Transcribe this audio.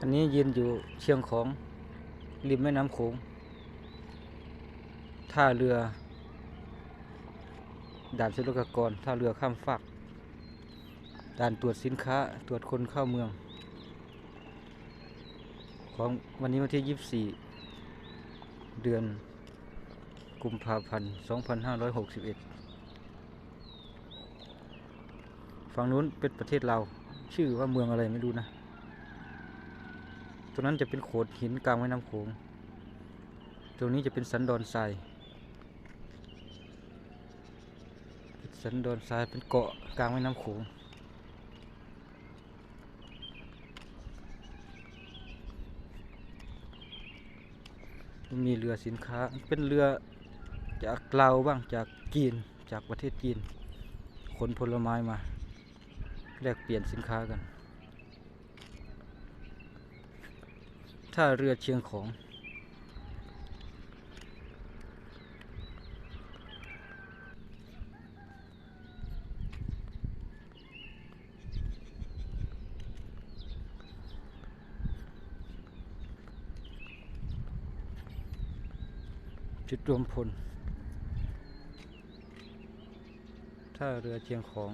อันนี้ยืนอยู่เชียงของริมแม่น้ำโขงท่าเรือ ด่านศุลกากรท่าเรือข้ามฟากด่านตรวจสินค้าตรวจคนเข้าเมือง ของวันนี้วันที่ 24 เดือนกุมภาพันธ์ 2561 ฝั่งนู้นเป็นประเทศเรา ชื่อว่าเมืองอะไรไม่รู้นะ ตรงนั้นจะเป็นโขดหินกลางแม่น้ำโขงตรงนี้จะเป็นสันดอนทรายสันดอนทรายเป็นเกาะกลางแม่น้ำโขงมีเรือสินค้าเป็นเรือจากลาวบ้างจากจีนจากประเทศจีนขนผลไม้มาแลกเปลี่ยนสินค้ากัน ท่าเรือเชียงของ จุดรวมพลท่าเรือเชียงของ